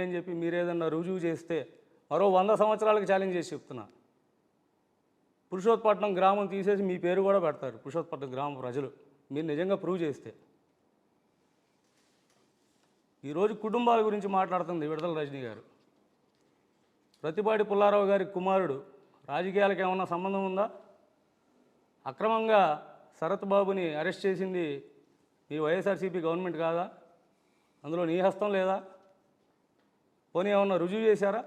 అని చెప్పి మీరు ఏదన్నా రుజువు చేస్తే మరో వంద సంవత్సరాలకు ఛాలెంజ్ చేసి చెప్తున్నా. పురుషోత్పట్నం గ్రామం తీసేసి మీ పేరు కూడా పెడతారు పురుషోత్పట్నం గ్రామ ప్రజలు. మీరు నిజంగా ప్రూవ్ చేస్తే. ఈరోజు కుటుంబాల గురించి మాట్లాడుతుంది విడుదల రజనీ గారు. ప్రతిపాటి పుల్లారావు గారి కుమారుడు రాజకీయాలకు ఏమన్నా సంబంధం ఉందా? అక్రమంగా శరత్ బాబుని అరెస్ట్ చేసింది మీ వైఎస్ఆర్సీపీ గవర్నమెంట్ కాదా? అందులో నీ హస్తం లేదా? పోనీ ఏమన్నా రుజువు చేశారా?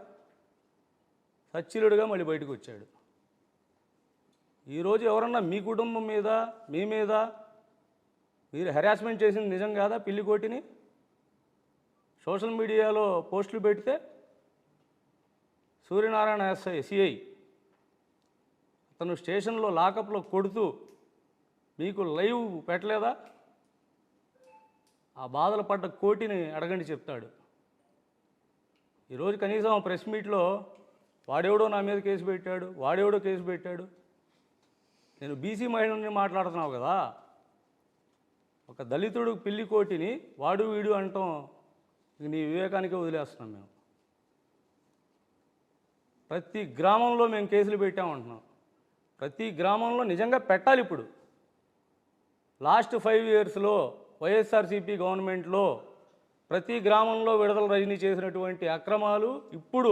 సచ్చిలుడుగా మళ్ళీ బయటకు వచ్చాడు. ఈరోజు ఎవరన్నా మీ కుటుంబం మీద మీ మీద మీరు హెరాస్మెంట్ చేసింది నిజం కాదా పిల్లికోటిని సోషల్ మీడియాలో పోస్టులు పెడితే సూర్యనారాయణ ఎస్ఐ సిఐ అతను స్టేషన్లో లాకప్లో కొడుతూ మీకు లైవ్ పెట్టలేదా? ఆ బాధలు పడ్డ కోటిని అడగండి చెప్తాడు. ఈరోజు కనీసం ఆ ప్రెస్ మీట్లో వాడెవడో నా మీద కేసు పెట్టాడు వాడెవడో కేసు పెట్టాడు. నేను బీసీ మహిళని మాట్లాడుతున్నావు కదా. ఒక దళితుడు పిల్లి కోటిని వాడు వీడు అంటాం. నీ వివేకానికే వదిలేస్తున్నాం మేము. ప్రతి గ్రామంలో మేము కేసులు పెట్టామంటున్నాం. ప్రతి గ్రామంలో నిజంగా పెట్టాలి ఇప్పుడు. లాస్ట్ ఫైవ్ ఇయర్స్లో వైఎస్ఆర్సీపీ గవర్నమెంట్లో ప్రతి గ్రామంలో విడుదల రజనీ చేసినటువంటి అక్రమాలు ఇప్పుడు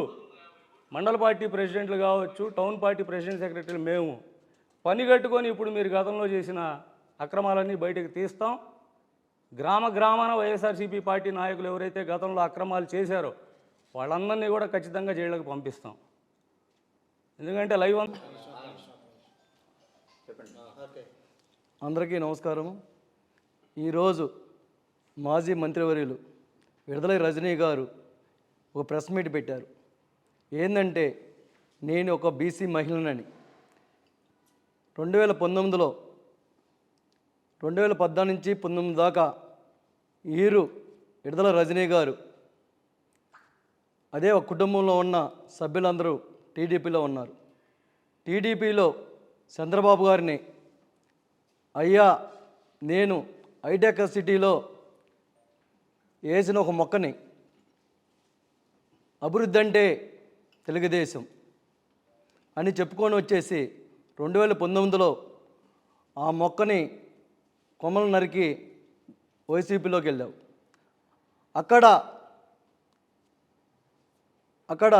మండల పార్టీ ప్రెసిడెంట్లు కావచ్చు టౌన్ పార్టీ ప్రెసిడెంట్ సెక్రటరీలు మేము పని కట్టుకొని ఇప్పుడు మీరు గతంలో చేసిన అక్రమాలన్నీ బయటకు తీస్తాం. గ్రామ గ్రామాన వైఎస్ఆర్సీపీ పార్టీ నాయకులు ఎవరైతే గతంలో అక్రమాలు చేశారో వాళ్ళందరినీ కూడా ఖచ్చితంగా జైళ్ళకు పంపిస్తాం. ఎందుకంటే లైవ్ అందరికీ నమస్కారం ఈరోజు మాజీ మంత్రివర్యులు విడుదల రజనీ గారు ఒక ప్రెస్ మీట్ పెట్టారు. ఏంటంటే నేను ఒక బీసీ మహిళనని. రెండు వేల పంతొమ్మిదిలో రెండు వేల పద్నాలుగు నుంచి పంతొమ్మిది దాకా వీరు విడుదల రజనీ గారు. అదే ఒక కుటుంబంలో ఉన్న సభ్యులందరూ టీడీపీలో ఉన్నారు. టీడీపీలో చంద్రబాబు గారిని అయ్యా నేను ఐటెక్ సిటీలో వేసిన ఒక మొక్కని అభివృద్ధి అంటే తెలుగుదేశం అని చెప్పుకొని వచ్చేసి రెండు వేల పంతొమ్మిదిలో ఆ మొక్కని కొమ్మలు నరికి వైసీపీలోకి వెళ్ళావు అక్కడ అక్కడ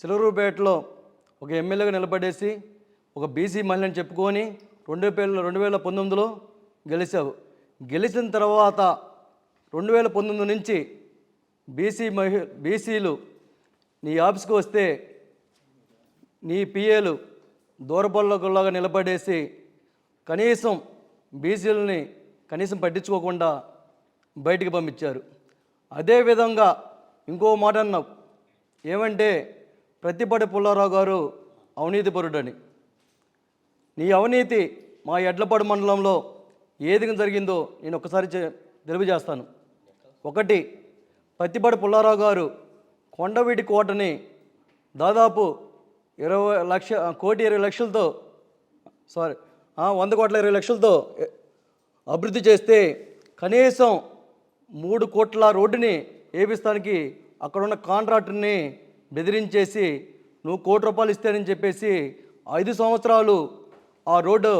సిలరూపేటలో ఒక ఎమ్మెల్యేగా నిలబడేసి ఒక బీసీ మహిళని చెప్పుకొని రెండు వేల రెండు వేల పంతొమ్మిదిలో గెలిచావు. గెలిచిన తర్వాత రెండు వేల పంతొమ్మిది నుంచి బీసీ మహి బీసీలు నీ ఆఫీస్కి వస్తే నీ పిఏలు దూరపల్లకుల్లాగా నిలబడేసి కనీసం బీసీలని కనీసం పట్టించుకోకుండా బయటికి పంపించారు. అదేవిధంగా ఇంకో మాట అన్నావు. ఏమంటే ప్రతిపడి పుల్లారావు గారు అవినీతిపరుడని నీ అవినీతి మా ఎడ్లపాడు మండలంలో ఏది జరిగిందో నేను ఒకసారి చె- తెలియజేస్తాను. ఒకటి పత్తిపాటి పుల్లారావు గారు కొండవీటి కోటని దాదాపు ఇరవై లక్ష కోటి ఇరవై లక్షలతో సారీ వంద కోట్ల ఇరవై లక్షలతో అభివృద్ధి చేస్తే కనీసం మూడు కోట్ల రోడ్డుని వేపిస్తానికి అక్కడున్న కాంట్రాక్టర్ని బెదిరించేసి నువ్వు కోటి రూపాయలు ఇస్తానని చెప్పేసి ఐదు సంవత్సరాలు ఆ రోడ్డు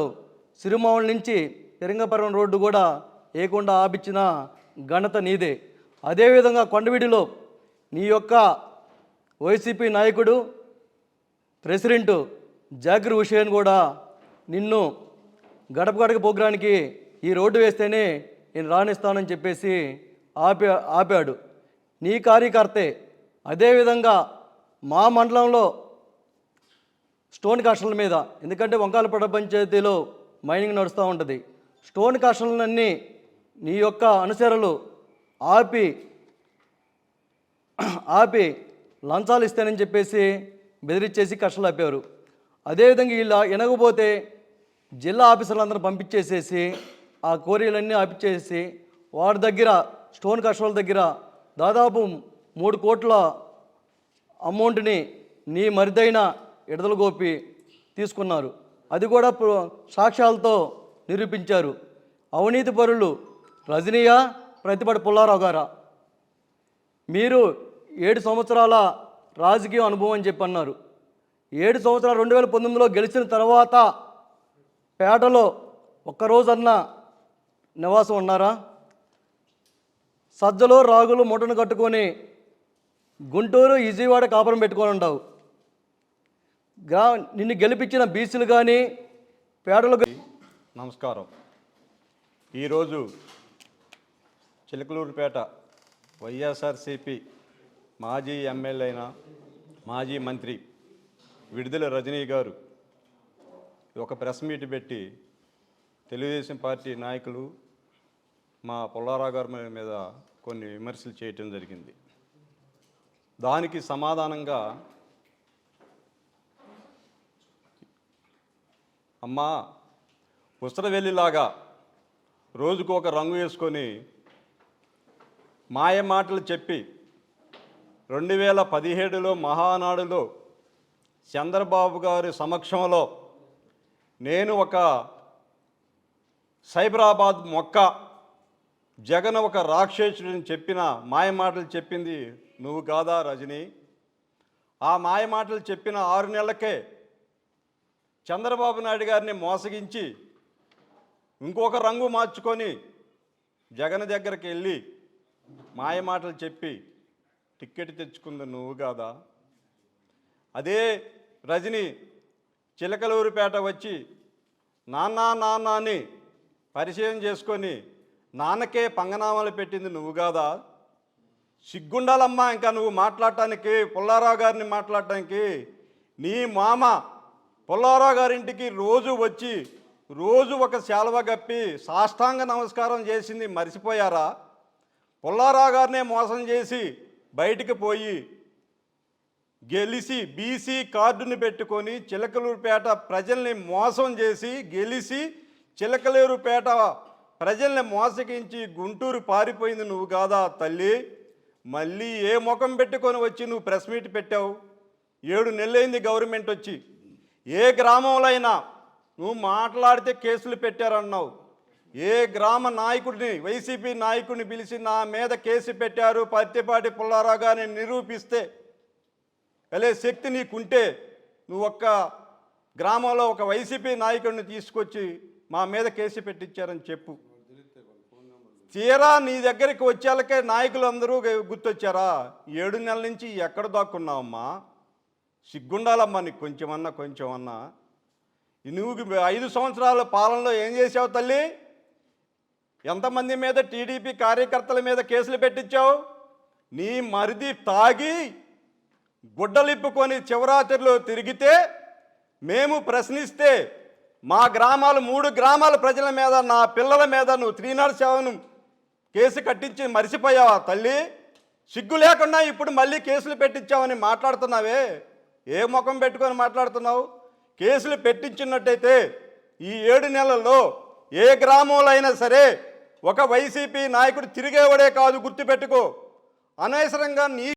సిరిమావుల నుంచి తిరంగపురం రోడ్డు కూడా వేయకుండా ఆపించిన ఘనత నీదే. అదేవిధంగా కొండవీడిలో నీ యొక్క వైసీపీ నాయకుడు ప్రెసిడెంట్ జాకిర్ హుషేన్ కూడా నిన్ను గడప గడప పోగ్రానికి ఈ రోడ్డు వేస్తేనే నేను రాణిస్తానని చెప్పేసి ఆపి ఆపాడు. నీ కార్యకర్తే అదేవిధంగా మా మండలంలో స్టోన్ కాస్టల మీద ఎందుకంటే వంకాలపడ పంచాయతీలో మైనింగ్ నడుస్తూ ఉంటుంది. స్టోన్ కాస్టలన్నీ నీ యొక్క అనుచరులు ఆపి ఆపి లంచాలు ఇస్తానని చెప్పేసి బెదిరించేసి కష్టాలు ఆపారు. అదేవిధంగా ఇలా ఎనగపోతే జిల్లా ఆఫీసర్లందరూ పంపించేసేసి ఆ కోరికలన్నీ ఆపించేసి వాడి దగ్గర స్టోన్ కష్టాల దగ్గర దాదాపు మూడు కోట్ల అమౌంట్ని నీ మరిదైన ఎడదలు గోపి తీసుకున్నారు. అది కూడా సాక్ష్యాలతో నిరూపించారు. అవినీతి పరులు రజనీయ ప్రతిపడి పుల్లారావు గారా? మీరు ఏడు సంవత్సరాల రాజకీయ అనుభవం అని చెప్పి అన్నారు. ఏడు సంవత్సరాలు రెండు వేల పంతొమ్మిదిలో గెలిచిన తర్వాత పేటలో ఒక్కరోజన్నా నివాసం ఉన్నారా? సజ్జలు రాగులు మూటను కట్టుకొని గుంటూరు ఈజీవాడ కాపురం పెట్టుకొని ఉండవు. గ్రా నిన్ను గెలిపించిన బీసీలు కానీ పేటలు నమస్కారం. ఈరోజు చిలకలూరుపేట వైఎస్ఆర్సిపి మాజీ ఎమ్మెల్యే అయిన మాజీ మంత్రి విడుదల రజనీ గారు ఒక ప్రెస్ మీట్ పెట్టి తెలుగుదేశం పార్టీ నాయకులు మా పుల్లారావు గారి మీద కొన్ని విమర్శలు చేయటం జరిగింది. దానికి సమాధానంగా అమ్మా ఉసరవెల్లిలాగా రోజుకు ఒక రంగు వేసుకొని మాయ మాటలు చెప్పి రెండు వేల పదిహేడులో మహానాడులో చంద్రబాబు గారి సమక్షంలో నేను ఒక సైబరాబాద్ మొక్క జగన్ ఒక రాక్షసుడిని చెప్పిన మాయ మాటలు చెప్పింది నువ్వు కాదా రజని? ఆ మాయ మాటలు చెప్పిన ఆరు నెలలకే చంద్రబాబు నాయుడు గారిని మోసగించి ఇంకొక రంగు మార్చుకొని జగన్ దగ్గరికి వెళ్ళి మాయ మాటలు చెప్పి టిక్కెట్ తెచ్చుకుంది నువ్వు కాదా? అదే రజని చిలకలూరుపేట వచ్చి నాన్న నాన్న అని పరిచయం చేసుకొని నాన్నకే పంగనామాలు పెట్టింది నువ్వు కాదా? సిగ్గుండాలమ్మా ఇంకా నువ్వు మాట్లాడటానికి పుల్లారావు గారిని మాట్లాడటానికి. నీ మామ పుల్లారావు గారింటికి రోజు వచ్చి రోజు ఒక శాలువ కప్పి సాష్టాంగ నమస్కారం చేసింది మర్చిపోయారా పుల్లారావు గారినే మోసం చేసి బయటికి పోయి గెలిచి బీసీ కార్డుని పెట్టుకొని చిలకలూరుపేట ప్రజల్ని మోసం చేసి గెలిచి చిలకలూరుపేట ప్రజల్ని మోసగించి గుంటూరు పారిపోయింది నువ్వు కాదా తల్లి? మళ్ళీ ఏ ముఖం పెట్టుకొని వచ్చి నువ్వు ప్రెస్ మీట్ పెట్టావు? ఏడు నెలలైంది గవర్నమెంట్ వచ్చి. ఏ గ్రామంలో అయినా నువ్వు మాట్లాడితే కేసులు పెట్టారన్నావు. ఏ గ్రామ నాయకుడిని వైసీపీ నాయకుడిని పిలిచి నా మీద కేసు పెట్టారు పత్తిపాటి పుల్లారావు గారిని నిరూపిస్తే వెళ్ళే శక్తి నీకుంటే నువ్వు ఒక్క గ్రామంలో ఒక వైసీపీ నాయకుడిని తీసుకొచ్చి మా మీద కేసు పెట్టించారని చెప్పు. తీరా నీ దగ్గరికి వచ్చేళ్ళకే నాయకులందరూ గుర్తొచ్చారా? ఏడు నెలల నుంచి ఎక్కడ దాక్కున్నావమ్మా? సిగ్గుండాలమ్మా నీకు కొంచెమన్నా కొంచెమన్నా. నువ్వు ఐదు సంవత్సరాల పాలనలో ఏం చేసావు తల్లి? ఎంతమంది మీద టీడీపీ కార్యకర్తల మీద కేసులు పెట్టించావు? నీ మరిది తాగి గుడ్డలిప్పుకొని శివరాత్రిలో తిరిగితే మేము ప్రశ్నిస్తే మా గ్రామాలు మూడు గ్రామాల ప్రజల మీద నా పిల్లల మీద నువ్వు త్రీ నాట్ సెవెన్ కేసు కట్టించి మరిసిపోయావా తల్లి? సిగ్గు లేకుండా ఇప్పుడు మళ్ళీ కేసులు పెట్టించావని మాట్లాడుతున్నావే? ఏ ముఖం పెట్టుకొని మాట్లాడుతున్నావు? కేసులు పెట్టించినట్టయితే ఈ ఏడు నెలల్లో ఏ గ్రామంలో అయినా సరే ఒక వైసీపీ నాయకుడు తిరిగేవాడే కాదు గుర్తుపెట్టుకో. అనవసరంగా నీ